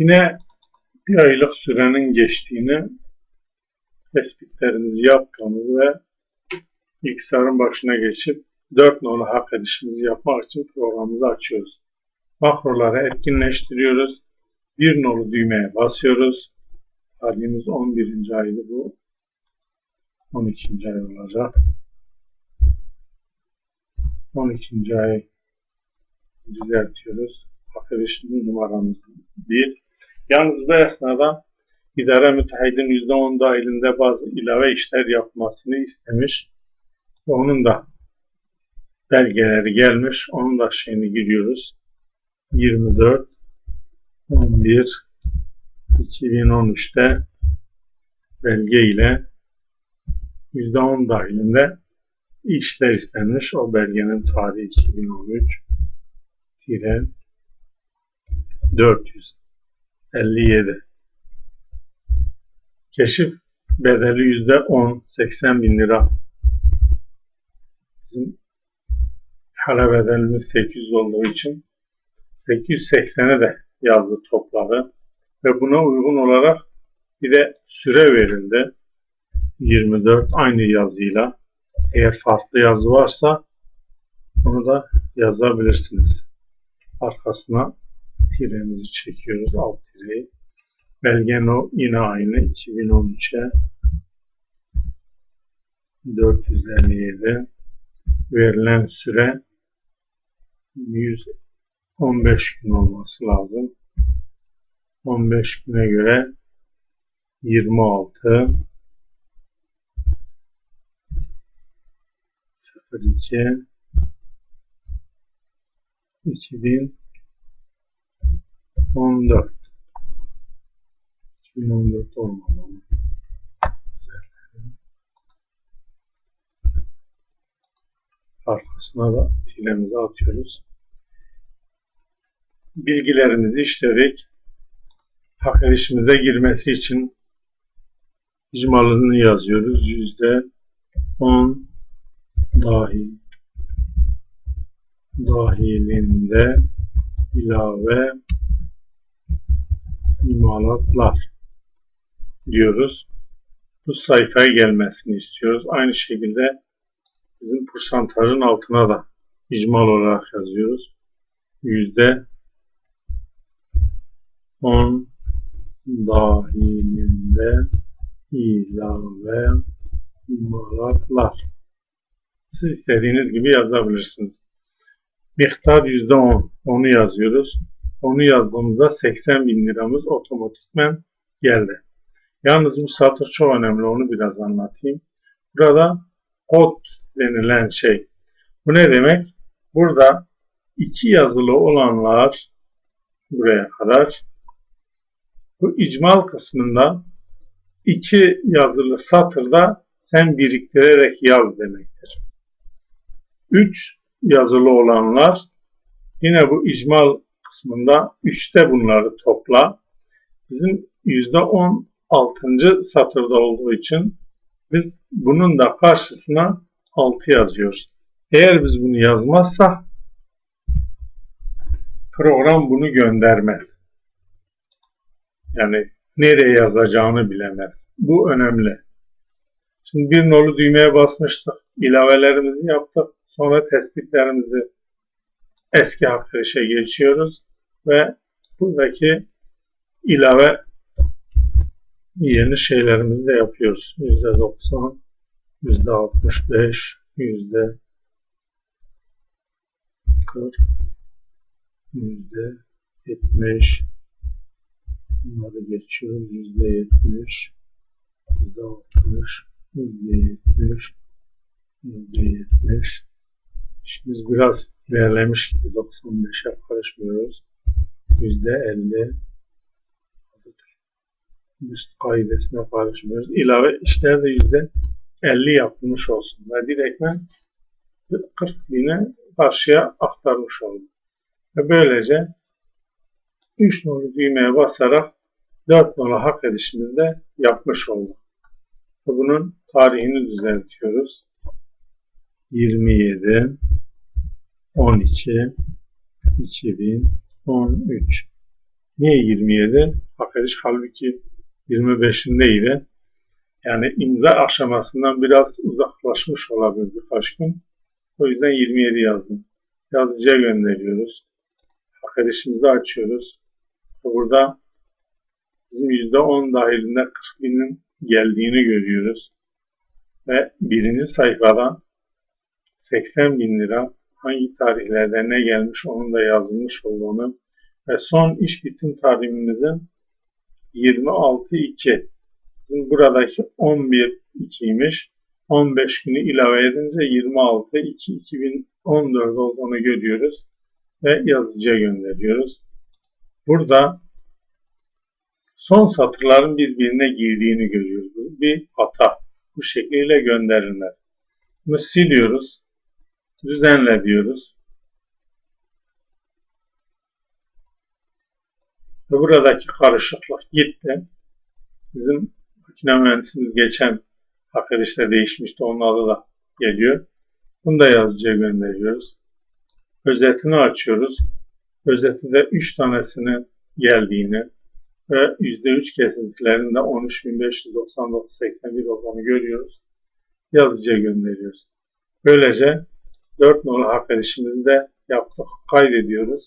Yine bir aylık sürenin geçtiğini tespitlerinizi yaptığınız ve bilgisayarın başına geçip 4 nolu hak edişimizi yapmak için programımızı açıyoruz. Makroları etkinleştiriyoruz. 1 nolu düğmeye basıyoruz. Tarihimiz 11. aydı bu. 12. ay olacak. 12. ay düzeltiyoruz. Hak edişimiz numaramız 1. Yalnız bu esnada idare müteahhidin %10 dahilinde bazı ilave işler yapmasını istemiş. Onun da belgeleri gelmiş. Onun da şeyini giriyoruz. 24 11 2013'te belge ile %10 dahilinde işler istenmiş. O belgenin tarihi 2013 400 57 Keşif bedeli yüzde 10, 80 bin lira. Bizim para bedelimiz 800 olduğu için 880'e de yazdı topladı. Ve buna uygun olarak bir de süre verildi. 24 aynı yazıyla. Eğer farklı yazı varsa bunu da yazabilirsiniz. Arkasına tiremizi çekiyoruz. Alt tireyi. Belgen o yine aynı 2013'e 457 verilen süre 115 gün olması lazım. 15 güne göre 26 02 2014 2014 olmalı. Arkasına da filemizi atıyoruz. Bilgilerimizi işledik. Hak erişimize girmesi için icmalını yazıyoruz. Yüzde 10 dahil dahilinde ilave imalatlar diyoruz. Bu sayfaya gelmesini istiyoruz. Aynı şekilde bizim porsantajın altına da icmal olarak yazıyoruz. Yüzde 10 dahilinde ilave imalatlar. Siz istediğiniz gibi yazabilirsiniz. Miktar %10. Onu yazıyoruz. Onu yazdığımızda 80 bin liramız otomatikmen geldi. Yalnız bu satır çok önemli. Onu biraz anlatayım. Burada kod denilen şey. Bu ne demek? Burada iki yazılı olanlar buraya kadar bu icmal kısmında iki yazılı satırda sen biriktirerek yaz demektir. Üç yazılı olanlar yine bu icmal kısmında üçte bunları topla. Bizim yüzde on altıncı satırda olduğu için biz bunun da karşısına 6 yazıyoruz. Eğer biz bunu yazmazsak program bunu göndermez. Yani nereye yazacağını bilemez. Bu önemli. Şimdi bir nolu düğmeye basmıştık. İlavelerimizi yaptık. Sonra tespitlerimizi eski harfleşe geçiyoruz. Ve buradaki ilave yeni şeylerimizi de yapıyoruz. %90 %65 yüzde 40 yüzde 70 bunları geçiyoruz yüzde 70 yüzde 60 yüzde 70 yüzde 70 işimiz biraz ilerlemiş gibi 95'e karışmıyoruz yüzde 50 üst kaidesine karışmıyoruz ilave işlerde yüzde 50 yapılmış olsun ve direktmen 40 bine karşıya aktarmış oldu. Ve böylece 3 nolu düğmeye basarak 4 nolu hak edişimizde yapmış olduk. Bunun tarihini düzeltiyoruz. 27 12 2013 Niye 27? Hak ediş halbuki 25'indeydi. Yani imza aşamasından biraz uzaklaşmış olabilir birkaç. O yüzden 27 yazdım. Yazıcıya gönderiyoruz. Hak edişimizi açıyoruz. Burada bizim %10 dahilinde 40 binin geldiğini görüyoruz. Ve birinci sayfada 80 bin lira hangi tarihlerde ne gelmiş onun da yazılmış olduğunu ve son iş bitim tarihimizin 26.2 bizim buradaki 11.2'ymiş 15 günü ilave edince 26.2.2014 olduğunu görüyoruz ve yazıcıya gönderiyoruz. Burada son satırların birbirine girdiğini görüyoruz. Bir hata. Bu şekliyle gönderilmez. Bunu siliyoruz. Düzenle diyoruz. Ve buradaki karışıklık gitti. Bizim makine mühendisimiz geçen edişte değişmişti. Onun adı da geliyor. Bunu da yazıcıya gönderiyoruz. Özetini açıyoruz. Özetinde 3 tanesini geldiğini ve %3 kesintilerinde 13.599.81 olduğunu görüyoruz. Yazıcıya gönderiyoruz. Böylece 4 nolu hak edişimizi de yaptık. Kaydediyoruz.